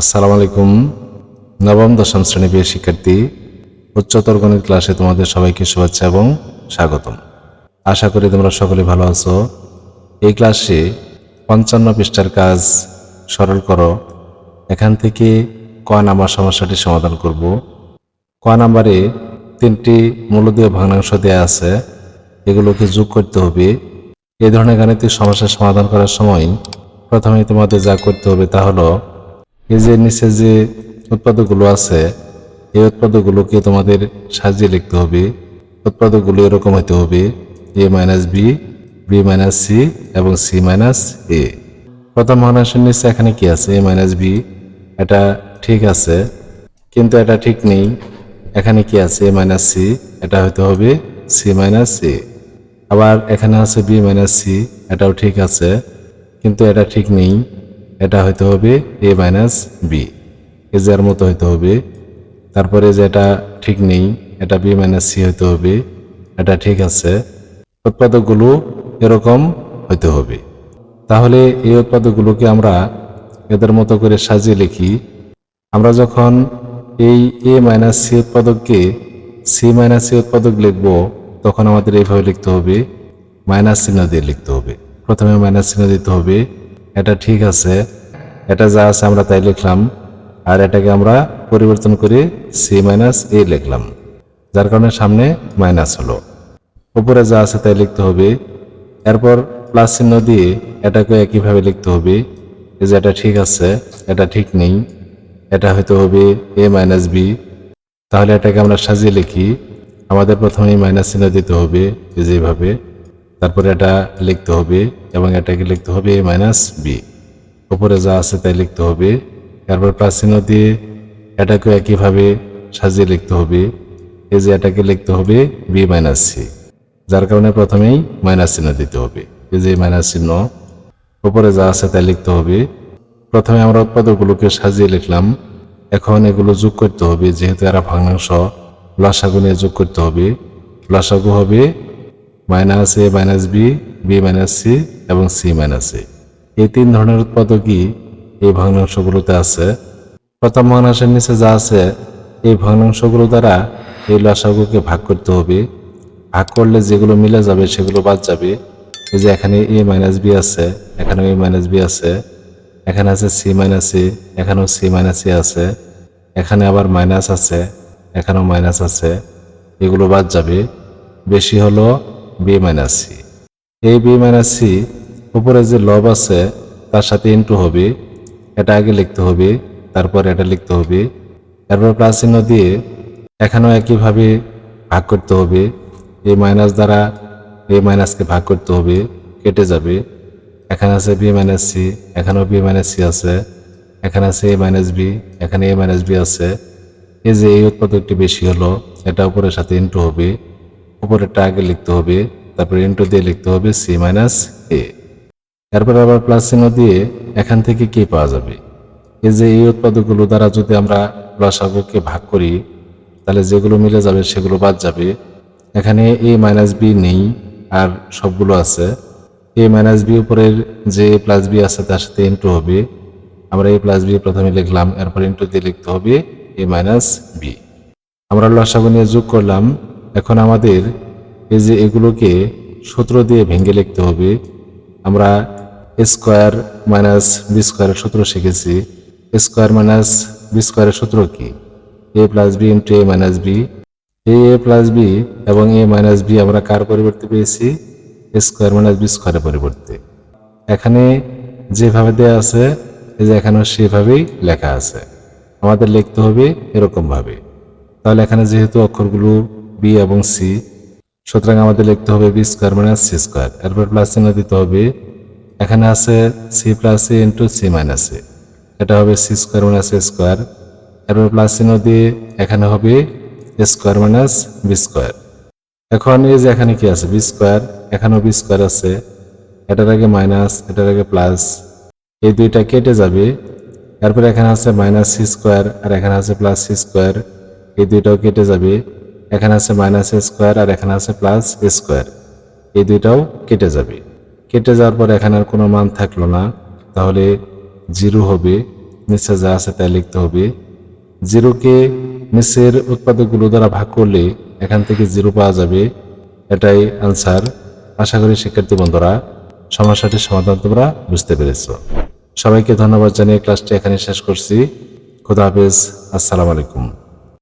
আসসালামু আলাইকুম। নবম, দশম শ্রেণি প্রিয় শিক্ষার্থী, উচ্চতর গণিত ক্লাসে তোমাদের সবাইকে শুভেচ্ছা এবং স্বাগতম। আশা করি তোমরা সকলে ভালো আছো। এই ক্লাসে পঞ্চান্ন পৃষ্ঠার কাজ সরল করো। এখান থেকে ক নাম্বার সমস্যাটি সমাধান করব। ক নাম্বারে তিনটি মূলদীয় ভগ্নাংশ দেওয়া আছে। এগুলোকে যোগ করতে হবে। এই ধরনের গাণিতিক সমস্যার সমাধান করার সময় প্রথমে তোমাদের যা করতে হবে তা হলো এই যে নিচে যে উৎপাদকগুলো আছে, এই উৎপাদকগুলোকে তোমাদের সাজিয়ে লিখতে হবে। উৎপাদকগুলো এরকম হতে হবে A minus B B minus C এবং সি মাইনাস এ প্রথম ভগ্নাংশের নিচে এখানে কি আছে? এ মাইনাস বি এটা ঠিক আছে, কিন্তু এটা ঠিক নেই। এখানে কি আছে? এ মাইনাস সি এটা হতে হবে সি মাইনাস এ আবার এখানে আছে বি মাইনাস সি এটাও ঠিক আছে, কিন্তু এটা ঠিক নেই। এটা হইতে হবে এ মাইনাস বি। এ যার মতো হইতে হবে। তারপরে যে এটা ঠিক নেই, এটা বি মাইনাস সি হইতে হবে। এটা ঠিক আছে। উৎপাদকগুলো এরকম হইতে হবে। তাহলে এই উৎপাদকগুলোকে আমরা এদের মতো করে সাজিয়ে লিখি। আমরা যখন এই এ মাইনাস সি উৎপাদককে সি মাইনাস সি উৎপাদক লিখব, তখন আমাদের এইভাবে লিখতে হবে। মাইনাস চিহ্ন দিয়ে লিখতে হবে। প্রথমে মাইনাস চিহ্ন দিতে হবে। এটা ঠিক আছে। এটা যা আছে আমরা তাই লিখলাম। আর এটাকে আমরা পরিবর্তন করে সি মাইনাস এ লিখলাম। যার কারণে সামনে মাইনাস হলো। উপরে যা আছে তাই লিখতে হবে। এরপর প্লাস চিহ্ন দিয়ে এটাকে একইভাবে লিখতে হবে। যে এটা ঠিক আছে, এটা ঠিক নেই। এটা হয়তো হবে এ মাইনাস বি তাহলে এটাকে আমরা সাজিয়ে লিখি। আমাদের প্রথমেই মাইনাস চিহ্ন দিতে হবে। এই যে এইভাবে। তারপরে এটা লিখতে হবে এবং এটাকে লিখতে হবে এ মাইনাস বি উপরে যা আছে তাই লিখতে হবে। তারপর প্লাস চিহ্ন দিয়ে এটাকেও একইভাবে সাজিয়ে লিখতে হবে। এই যে এটাকে লিখতে হবে বি মাইনাস সি যার কারণে প্রথমেই মাইনাস চিহ্ন দিতে হবে। এই যে মাইনাস চিহ্ন উপরে যা আছে তাই লিখতে হবে। প্রথমে আমরা উৎপাদকগুলোকে সাজিয়ে লিখলাম। এখন এগুলো যোগ করতে হবে, যেহেতু এরা ভগ্নাংশ। লসাগু নিয়ে যোগ করতে হবে। লসাগু হবে minus A minus B B minus C এবং সি মাইনাস এ। এই তিন ধরনের উৎপাদকই এই ভগ্নাংশগুলোতে আছে। প্রথম ভগ্নাংশের নিচে যা আছে, এই ভগ্নাংশগুলো দ্বারা এই লসাগুকে ভাগ করতে হবে। ভাগ করলে যেগুলো মিলে যাবে, সেগুলো বাদ যাবে। এই যে এখানে এ মাইনাস বি আছে, এখানেও এ মাইনাস বি আছে। এখানে আছে সি মাইনাস এ, এখানেও সি মাইনাস এ আছে। এখানে আবার মাইনাস আছে, এখানেও মাইনাস আছে। এগুলো বাদ যাবে। বেশি হলো বি মাইনাস সি এই বি মাইনাস সি উপরে যে লব আছে, তার সাথে ইন্টু হবে, এটা আগে লিখতে হবে, তারপর এটা লিখতে হবে তারপর প্লাস চিহ্ন দিয়ে এখানেও একইভাবে ভাগ করতে হবে এই মাইনাস দ্বারা এই মাইনাসকে ভাগ করতে হবে, কেটে যাবে। এখানে আছে বি মাইনাস সি এখানেও বি মাইনাস সি আছে, এখানে আছে এ মাইনাস বি এখানে এ মাইনাস বি আছে। এই যে এই উৎপাদকটি বেশি হলো, এটা উপরের সাথে ইন্টু হবে। উপরেরটা আগে লিখতে হবে, তারপরে ইন্টু দিয়ে লিখতে হবে সি মাইনাস এ এরপর আবার প্লাস চিহ্ন দিয়ে এখান থেকে কি পাওয়া যাবে? এই যে এই উৎপাদকগুলো দ্বারা যদি আমরা লসাগুকে ভাগ করি, তাহলে যেগুলো মিলে যাবে সেগুলো বাদ যাবে। এখানে এ মাইনাস বি নেই, আর সবগুলো আছে। এ মাইনাস বি উপরের যে প্লাস বি আছে, তার সাথে ইন্টু হবে। আমরা এ প্লাস বি প্রথমে লিখলাম, এরপর ইন্টু দিয়ে লিখতে হবে এ মাইনাস বি আমরা লসাগু নিয়ে যোগ করলাম এখন আমাদের এই যে এগুলোকে সূত্র দিয়ে ভেঙে লিখতে হবে। আমরা স্কোয়ার মাইনাস বি স্কোয়ারের সূত্র শিখেছি। স্কোয়ার মাইনাস বি স্কোয়ারের সূত্র কি? A plus B into A minus B. A A plus B এবং এ মাইনাস বি আমরা কার পরিবর্তে পেয়েছি? স্কোয়ার মাইনাস বি স্কোয়ারের পরিবর্তে। এখানে যেভাবে দেওয়া আছে যে এখানেও সেভাবেই লেখা আছে। আমাদের লিখতে হবে এরকমভাবে। তাহলে এখানে যেহেতু অক্ষরগুলো বি এবং সি সুতরাং আমাদের লিখতে হবে B square minus C square এরপর প্লাস চিহ্ন দিতে হবে। এখানে আছে C plus A into C minus A এটা হবে C square minus A square এরপর প্লাস চিহ্ন দিয়ে এখানে হবে স্কোয়ার মাইনাস বি স্কোয়ার এখন এই যে এখানে কি আছে? বি স্কোয়ার এখানেও বি স্কোয়ার আছে। এটার আগে মাইনাস এটার আগে প্লাস এই দুইটা কেটে যাবে। এরপর এখানে আছে মাইনাস সি স্কোয়ার আর এখানে আছে প্লাস সি স্কোয়ার এই দুইটাও কেটে যাবে। এখানে আছে মাইনাস স্কোয়ার আর এখানে আছে প্লাস স্কোয়ার এই দুইটাও কেটে যাবে। কেটে যাওয়ার পর এখানে আর কোনো মান থাকল না। তাহলে জিরো হবে, নিচে যা আছে তাই লিখতে হবে। জিরোকে নিচের উৎপাদকগুলো দ্বারা ভাগ করলে এখান থেকে জিরো পাওয়া যাবে। এটাই আনসার আশা করি শিক্ষার্থী বন্ধুরা সমস্যাটির সমাধান তোমরা বুঝতে পেরেছ। সবাইকে ধন্যবাদ জানিয়ে ক্লাসটি এখানে শেষ করছি। খুদা হাফেজ। আসসালামু আলাইকুম।